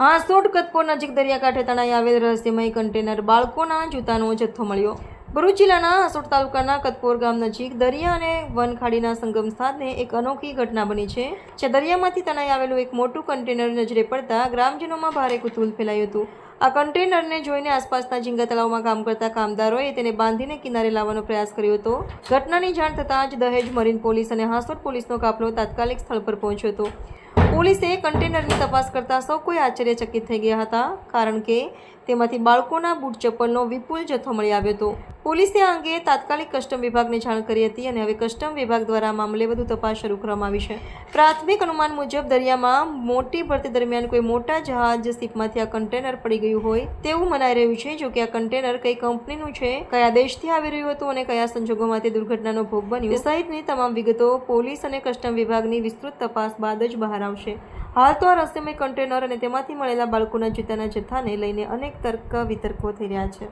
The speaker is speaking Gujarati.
હાંસોડ કતપોર નજીક દરિયાકાંઠે તણાઈ આવેલ રહસ્યમય કન્ટેનર બાળકોના જૂતાનો જથ્થો મળ્યો. ભરૂચ જિલ્લાના હાંસોડ તાલુકાના કતપોર ગામ નજીક દરિયા અને વનખાડીના સંગમ સ્થાને એક અનોખી ઘટના બની છે જે દરિયામાંથી તણાઈ આવેલું એક મોટું કન્ટેનર નજરે પડતા ગ્રામજનોમાં ભારે કુતૂહલ ફેલાયું હતું. આ કન્ટેનરને જોઈને આસપાસના ઝીંગા તળાવમાં કામ કરતા કામદારોએ તેને બાંધીને કિનારે લાવવાનો પ્રયાસ કર્યો હતો. ઘટનાની જાણ થતાં જ દહેજ મરીન પોલીસ અને હાસોટ પોલીસનો કાફલો તાત્કાલિક સ્થળ પર પહોંચ્યો હતો. પોલીસે કન્ટેનરની તપાસ કરતા સૌ કોઈ આશ્ચર્યચકિત થઈ ગયા હતા કારણ કે તેમાંથી બાળકોના બૂટ ચપ્પલનો વિપુલ જથ્થો મળી આવ્યો હતો. પોલીસે આ અંગે તાત્કાલિક કસ્ટમ વિભાગને જાણ કરી હતી અને હવે કસ્ટમ વિભાગ દ્વારા મામલે વધુ તપાસ શરૂ કરવામાં આવી છે. પ્રાથમિક અનુમાન મુજબ દરિયામાં મોટી ભરતી દરમિયાન કોઈ મોટા જહાજ સીપમાંથી આ કન્ટેનર પડી ગયું હોય તેવું મનાઈ રહ્યું છે, જો કે આ કન્ટેનર કઈ કંપનીનું છે, કયા દેશથી આવી રહ્યું હતું અને કયા સંજોગોમાં તે દુર્ઘટનાનો ભોગ બન્યું. સહિતની તમામ વિગતો પોલીસ અને કસ્ટમ વિભાગની વિસ્તૃત તપાસ બાદ જ બહાર આવશે. હાલ તો આ રહસ્યમય કન્ટેનર અને તેમાંથી મળેલા બાળકોના જૂતાના જથ્થાને લઈને અનેક તર્ક વિતર્કો થઈ રહ્યા છે.